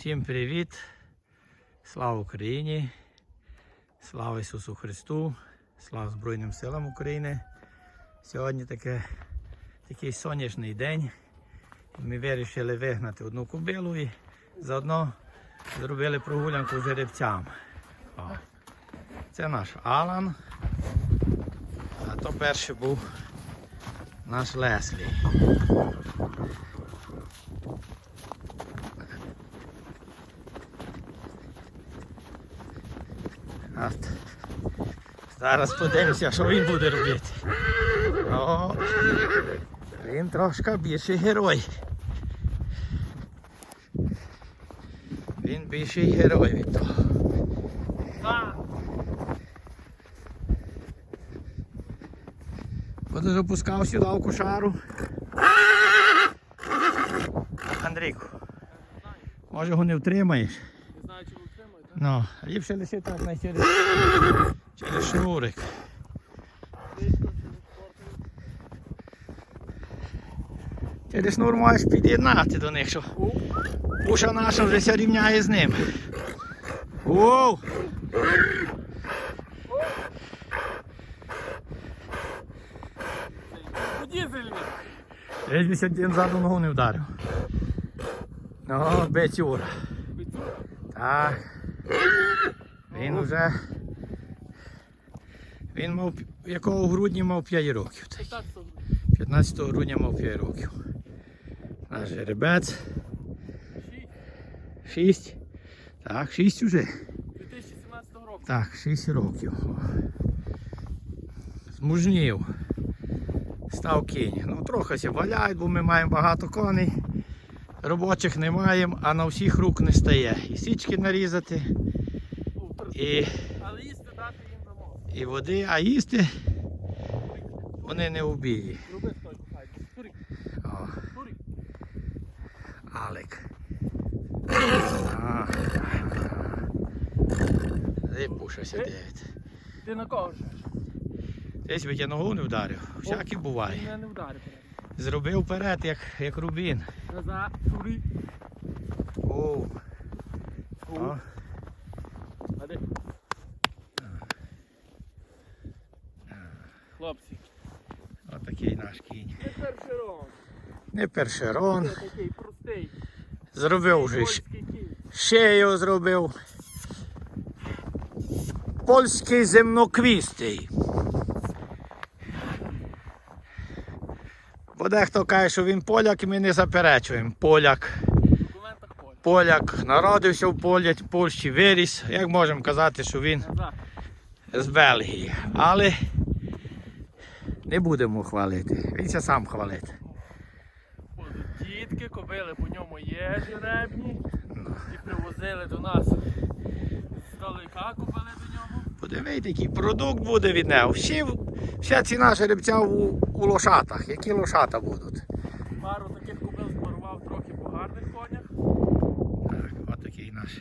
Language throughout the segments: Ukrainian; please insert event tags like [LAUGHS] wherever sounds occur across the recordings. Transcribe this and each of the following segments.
Всім привіт! Слава Україні! Слава Ісусу Христу! Слава Збройним силам України! Сьогодні таке, такий сонячний день. Ми вирішили вигнати одну кобилу і заодно зробили прогулянку з жеребцям. О. Це наш Алан. А то перший був наш Леслі. От. Зараз подивимося, що він буде робити. О, він трошки більший герой. Він більший герой від того. Буду запускав сюди в кошару. Андрійку, може його не втримаєш? Не знаю, чи ви втримаєте. Ну, ліпше лише так на через, через шнурик. Через шнур можеш під'єднати до них, що уша наша вже ся рівняє з ним. Воу! У дізельні. Десь би один заду ногу не вдарив. Ну, бетюра. Так. Він вже. Він мав, якого в грудні мав 5 років. 15 грудня мав 5 років. Наш жеребець. 6 6. Так, 6 уже. 2017 року. Так, 6 років. Змужнів. Став кінь. Ну, трохи ся валяють, бо ми маємо багато коней. Робочих не маємо, а на всіх рук не стає. І січки нарізати, і, Але їсти дати їм дамо. і води, а їсти вони не вбії. Роби хай. Турик, турик. Алек. А. Липуша сидить. Ти на кого жеш? Десь би я ногу не вдарив. Всяке буває. Зробив вперед, як, як Рубін. Назад, турик. О, о. А де? Хлопці. Отакий наш кінь. Не першерон. Не першерон. Зробив вже щ- Польський кінь. шею зробив. Польський земноквістий. Бо дехто каже, що він поляк, і ми не заперечуємо. Поляк. Поляк народився в Полі, Польщі, виріс. Як можемо казати, що він з Бельгії. Але не будемо хвалити. Він ся сам хвалить. Дітки, кобили по ньому є жеребні. І привозили до нас здалека кобили до нього. Подивіться, який продукт буде від нього. Всі, вся ціна жеребця у, у лошатах. Які лошата будуть? Пару таких кобил спарував трохи по гарних конях. Так, от такий наш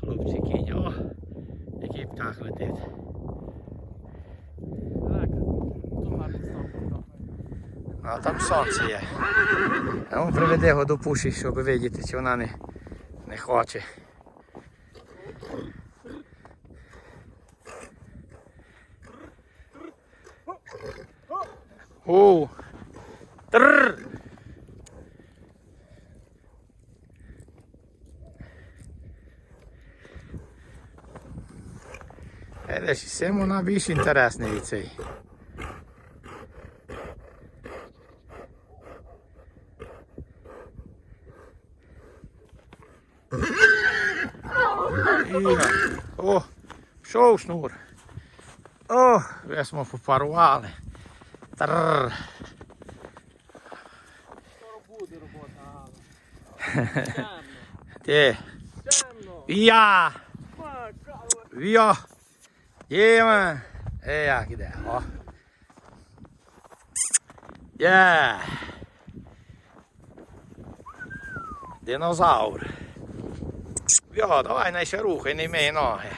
хлопці кінь. О, який птах летить. Так, тут гарний став. Ну, а там сонце є. А він приведе його до пуші, щоб видіти, чи вона не, не хоче. Оу! Тррр! Видиш, цим вона більш інтересна від цей. І, о, пішов шнур. О, весь ми попарували. Тррр. Скоро буде робота, Алла. Ти. Я. Я. Є. Е, як іде. О. Є. Динозавр. Йо, давай не ще рухай, не мій ноги.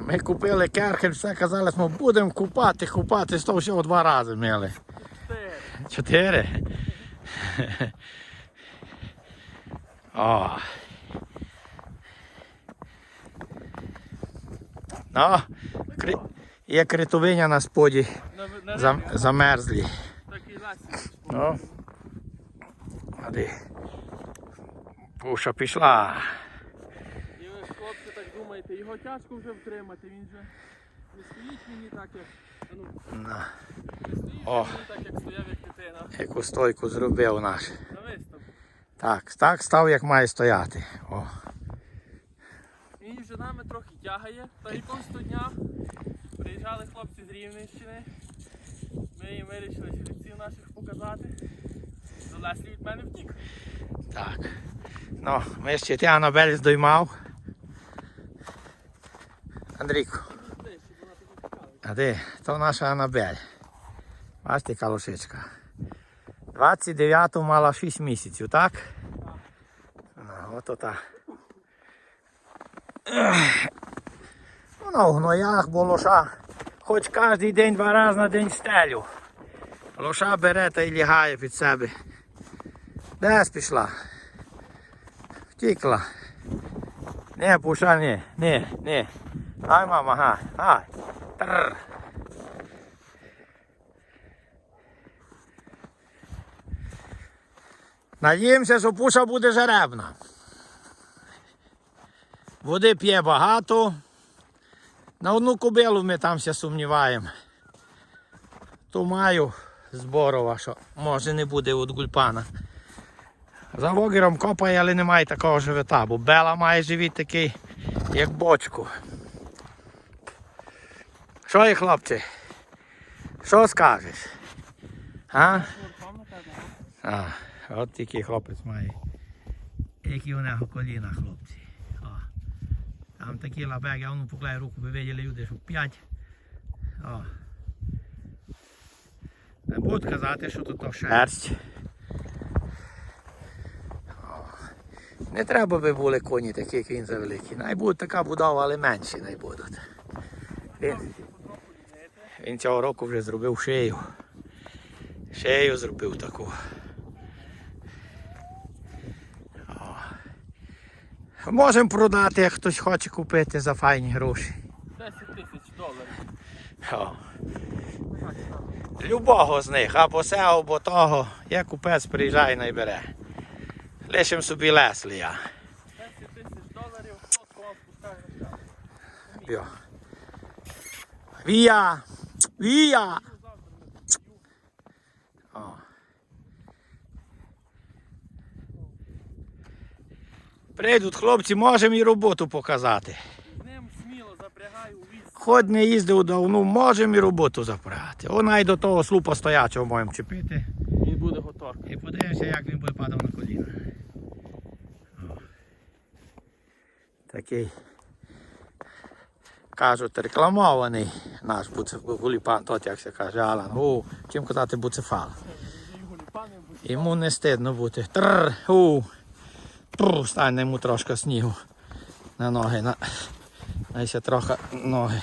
Ми купили керхель, все казали, що будемо купати, купати, то всього два рази мили. Чотири. Чотири. О. Ну, кри... є критовиня на споді зам... замерзлі. такий ласик. Ну. Пуша пішла. І ви, хлопці, так думаєте, його тяжко вже втримати, він же не стоїть мені так, як. Ну, На. не стоїть О. мені так, як стояв, як дитина. Яку стойку зробив наш. На виступ. Так, так став, як має стояти. О. Він вже нами трохи тягає. Та якогось то дня приїжджали хлопці з Рівненщини. Ми їм вирішили жеребців наших показати. Залеслі від мене втік. Так. Ну, ми ще ти Анабель здоймав. Андрійко, а де? То наша Анабель. Бачите, калушечка. 29 мала 6 місяців, так? Ну, ото та. Вона в гноях, бо лоша. Хоч кожен день два рази на день стелю. Лоша бере та й лягає під себе. Десь пішла. Втікла. Не, пуша, не, не, не. Ай, мама, га, ай. Тррр. Надіємося, що пуша буде жеребна. Води п'є багато. На одну кобилу ми там все сумніваємо. То маю зборова, що може не буде від гульпана. За вогером копає, але немає такого живота, бо Бела має живіт такий, як бочку. Що є, хлопці? Що скажеш? А? А, от такий хлопець має. Які у нього коліна, хлопці. О. Там такі лабеги, а воно поклає руку, ви виділи люди, що п'ять. Не буду казати, що тут то шерсть. О. Не треба би були коні такі, як він завеликі. Най буде така будова, але менші най будуть. Він, він цього року вже зробив шию. Шею зробив таку. О. Можемо продати, як хтось хоче купити за файні гроші. 10 тисяч доларів. Любого з них, або се, або того, як купець приїжджає і бере. Лишим собі Леслія. 10 тисяч доларів, хто вам спускає на Вія! Вія! О. Прийдуть хлопці, можемо і роботу показати. Ним сміло запрягаю віз. Хоч не їздив давно, можемо і роботу запрягати. Вона й до того слупа стоячого можемо чіпити. Він буде готовий. І подивимося, як він буде падав на коліна. О. Такий. Кажуть, рекламований наш буцефал, гуліпан, тот, як се каже, Алан. У, чим казати буцефал. Йому не стидно бути. Тррр, у. Пру, стане йому трошки снігу на ноги. На... Ще трохи ноги.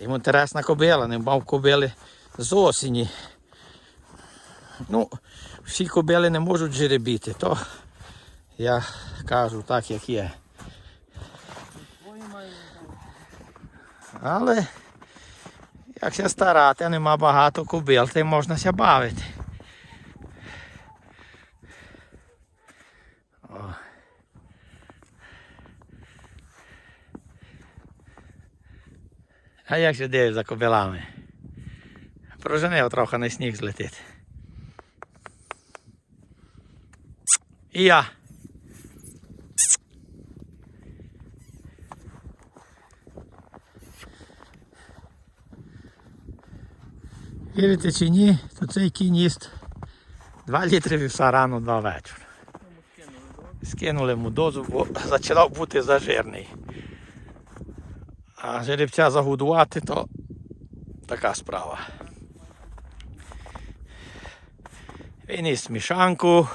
Йому інтересна кобила, не мав кобили з осені. Ну, всі кобили не можуть жеребіти, то я кажу так, як є. Але якщо старати, нема багато кобил, то можна ся бавити. А як же дивиш за кобилами? Проженив трохи на сніг злетить. І я. Вірите чи ні, то цей кінь їсть 2 літри вівса рано, 2 вечора. Скинули. Йому дозу, бо починав бути зажирний. А жеребця загодувати, то така справа. Він їсть мішанку,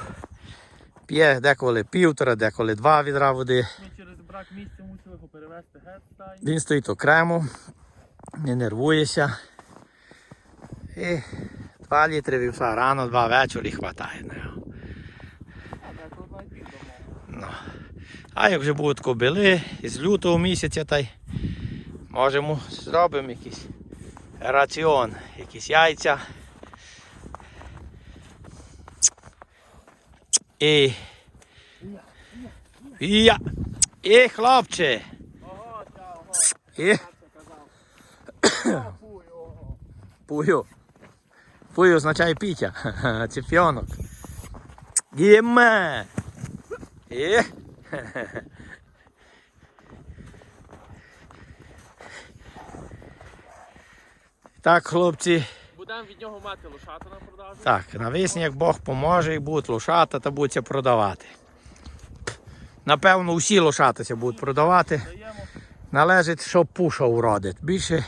п'є деколи півтора, деколи два відра води. Ми через брак місця мусили його перевезти геть. Він стоїть окремо, не нервується. І Два літри вівса рано, два вечорі хватає на його. А деколи навіть пів дамо. Ну. А як вже будуть кобили із лютого місяця, та й можемо зробимо якийсь раціон, якісь яйця. І. І. І хлопче. І. О, фуй, означає пітя. [LAUGHS] Ціп'йонок. Їме. І. [LAUGHS] Так, хлопці. Будемо від нього мати лошата на продажу. Так, навесні, як Бог поможе, і будуть лошата, та будуть продавати. Напевно, усі лошатися будуть продавати. Належить, що пуша уродить. Більше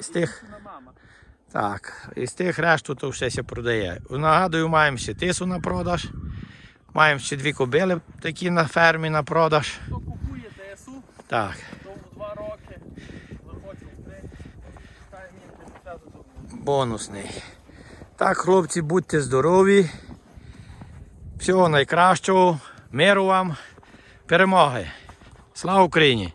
з тих. Так, із тих решту то все се продає. Нагадую, маємо ще тису на продаж. Маємо ще дві кобили такі на фермі на продаж. Хто купує ДСУ, Так, то в два роки захоче в три. Ставимо їм 50 додому. бонусний. Так, хлопці, будьте здорові. Всього найкращого. Миру вам. Перемоги. Слава Україні!